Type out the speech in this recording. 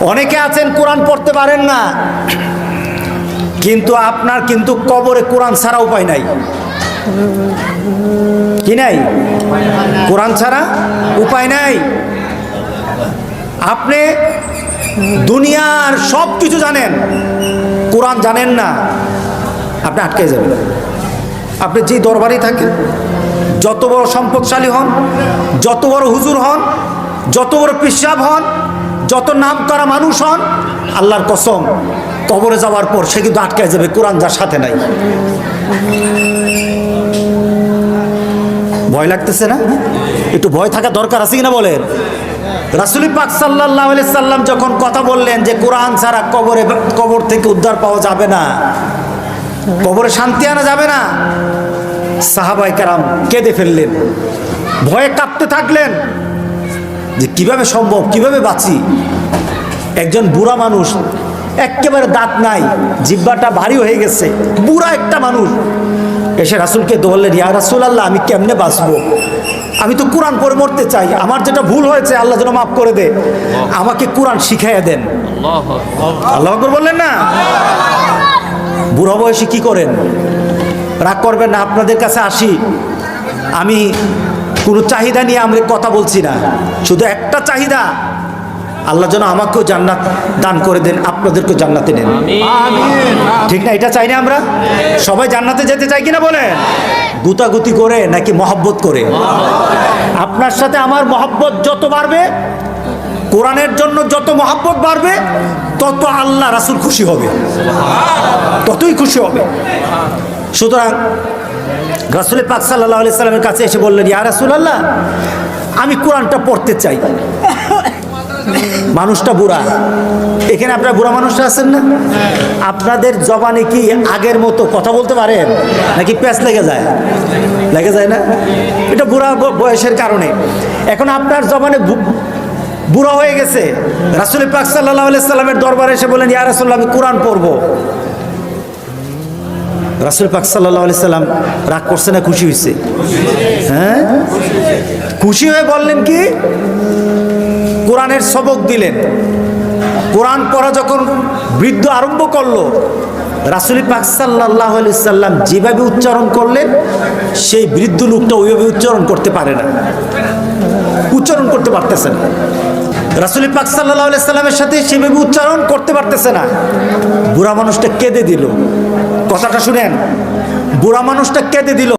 অনেকে আছেন কোরআন পড়তে পারেন না। কিন্তু আপনার কিন্তু কবরে কোরআন ছাড়া উপায় নাই। কি নাই? কোরআন ছাড়া উপায় নাই। আপনি দুনিয়ার সব কিছু জানেন, কোরআন জানেন না। আপনি আটকে যাবেন। আপনি যে দরবারে থাকেন, যত বড় সম্পদশালী হন, যত বড় হুজুর হন, যত বড় পিসাব হন যত নাম করা মানুষ হন, আল্লাহর কসম, কবরে যাওয়ার পর সে কিন্তু আটকে যাবে, কোরআন যার সাথে নাই। ভয় লাগতেছে না? একটু ভয় থাকা দরকার আছে কিনা বলেন? রাসুলি পাক সাল্লাহ সাল্লাম যখন কথা বললেন যে কোরআন ছাড়া কবরে, কবর থেকে উদ্ধার পাওয়া যাবে না, কবরে শান্তি আনা যাবে না সাহাবাই কারাম কেঁদে ফেললেন। ভয়ে কাঁপতে থাকলেন। যে কীভাবে সম্ভব কীভাবে বাঁচি? একজন বুড়া মানুষ একেবারে দাঁত নাই জিব্বাটা ভারী হয়ে গেছে বুড়া একটা মানুষ। এসে রাসুলকে বললেন ইয়া রাসুল আল্লাহ আমি কেমনে বাঁচবো? আমি তো কোরআন পড়ে মরতে চাই আমার যেটা ভুল হয়েছে আল্লাহ যেন মাফ করে দে। আমাকে কোরআন শিখাইয়া দেন। আল্লাহ বললেন না? বুড়া বয়সে কি করেন? রাগ করবেন না আপনাদের কাছে আসি। আমি কোনো চাহিদা নিয়ে আমরা কথা বলছি না। শুধু একটা চাহিদা আল্লাহ যেন আমাকেও জান্নাত দান করে দেন আপনাদেরকেও জান্নাতে নেন। ঠিক না এটা চাই না আমরা? সবাই জান্নাতে যেতে চাই কিনা বলে গুতাগুতি করে নাকি মহব্বত করে? আপনার সাথে আমার মহব্বত যত বাড়বে কোরআনের জন্য যত মহব্বত বাড়বে তত আল্লাহ রাসুল খুশি হবে। ততই খুশি হবে। সুতরাং রাসুল পাক সাল্লাহ আলি সাল্লামের কাছে এসে বললেন, ইয়া রাসুল আল্লাহ আমি কোরআনটা পড়তে চাই। মানুষটা বুড়া। এখানে আপনার বুড়া মানুষটা আছেন না? আপনাদের জবানে কি আগের মতো কথা বলতে পারেন নাকি প্যাঁচ লেগে যায়? লেগে যায় না? এটা বুড়া বয়সের কারণে। এখন আপনার জবানে বুড়া হয়ে গেছে। রাসুল পাক সাল্লাহ সাল্লামের দরবারে এসে বলেন ইয়া রাসুল্লাহ আমি কোরআন পড়ব। রাসুল পাক সাল্লাহ আলি সাল্লাম রাগ করছে না খুশি হয়েছে হ্যাঁ? খুশি হয়ে বললেন কি? কোরআনের সবক দিলেন। কোরআন পড়া যখন বৃদ্ধ আরম্ভ করল, রাসুলি পাক সাল্লাহ আলি সাল্লাম যেভাবে উচ্চারণ করলেন, সেই বৃদ্ধ লোকটা ওইভাবে উচ্চারণ করতে পারে না। উচ্চারণ করতে পারতেছে না। রাসুলি পাক সাল্লাহ আলি সাল্লামের সাথে সেভাবে উচ্চারণ করতে পারতেছে না। বুড়া মানুষটা কেঁদে দিল। কথাটা শুনেন। বুড়া মানুষটা কেঁদে দিল।